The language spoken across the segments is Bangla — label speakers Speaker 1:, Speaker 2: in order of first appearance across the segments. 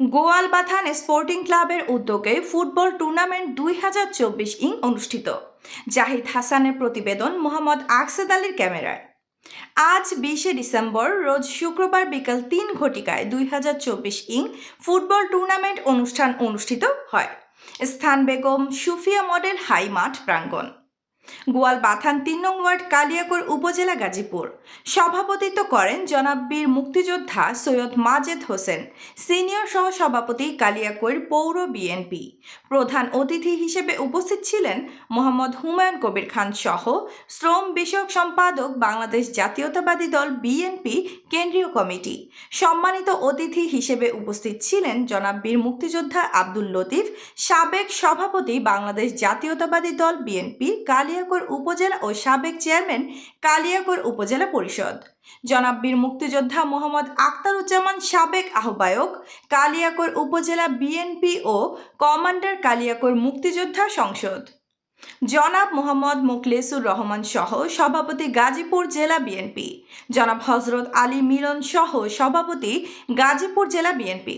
Speaker 1: গোয়ালবাথান স্পোর্টিং ক্লাবের উদ্যোগে ফুটবল টুর্নামেন্ট দুই হাজার চব্বিশ ইং অনুষ্ঠিত। জাহিদ হাসানের প্রতিবেদন মোহাম্মদ আকসেদ আলীর ক্যামেরায়। আজ বিশে ডিসেম্বর, রোজ শুক্রবার বিকাল তিন ঘটিকায় দুই হাজার চব্বিশ ইং ফুটবল টুর্নামেন্ট অনুষ্ঠান অনুষ্ঠিত হয়। স্থান বেগম সুফিয়া মডেল হাই মাঠ প্রাঙ্গণ। গোয়াল বাথান তিন নং ওয়ার্ড কালিয়াকৈর উপজেলা গাজীপুর। সভাপতিত্ব করেন জনাব বীর মুক্তিযোদ্ধা সৈয়দ মাজেদ হোসেন, সিনিয়র সহ সভাপতি কালিয়াকৈর পৌর বিএনপি প্রধান অতিথি হিসেবে উপস্থিত ছিলেন মোহাম্মদ হুমায়ুন কবির খান সহ শ্রম বিষয়ক সম্পাদক বাংলাদেশ জাতীয়তাবাদী দল বিএনপি কেন্দ্রীয় কমিটি। সম্মানিত অতিথি হিসেবে উপস্থিত ছিলেন জনাব বীর মুক্তিযোদ্ধা আব্দুল লতিফ, সাবেক সভাপতি বাংলাদেশ জাতীয়তাবাদী দল বিএনপি কালিয়াকৈর উপজেলা ও সাবেক চেয়ারম্যান কালিয়াকৈর উপজেলা পরিষদ। জনাব বীর মুক্তিযোদ্ধা মোহাম্মদ আক্তারুজ্জামান সাবেক আহ্বায়ক কালিয়াকৈর উপজেলা বিএনপি ও কমান্ডার কালিয়াকৈর মুক্তিযোদ্ধা সংসদ। জনাব মোহাম্মদ মুখলেসুর রহমান সহ সভাপতি গাজীপুর জেলা বিএনপি জনাব হজরত আলী মিলন সহ সভাপতি গাজীপুর জেলা বিএনপি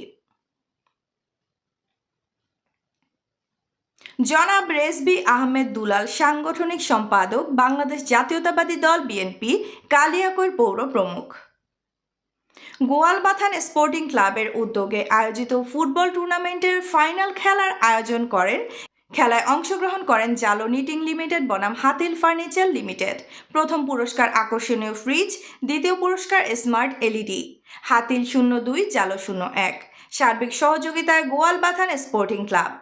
Speaker 1: জনাব রেসবি আহমেদ দুলাল, সাংগঠনিক সম্পাদক, বাংলাদেশ জাতীয়তাবাদী দল বিএনপি, কালিয়াকৈর পৌর প্রমুখ। গোয়ালবাথান স্পোর্টিং ক্লাবের উদ্যোগে আয়োজিত ফুটবল টুর্নামেন্টের ফাইনাল খেলার আয়োজন করেন, খেলায় অংশগ্রহণ করেন জালো নিটিং লিমিটেড বনাম হাতিল ফার্নিচার লিমিটেড। প্রথম পুরস্কার আকর্ষণীয় ফ্রিজ, দ্বিতীয় পুরস্কার স্মার্ট এলইডি। হাতিল শূন্য দুই, জালো শূন্য এক। সার্বিক সহযোগিতায় গোয়ালবাথান স্পোর্টিং ক্লাব।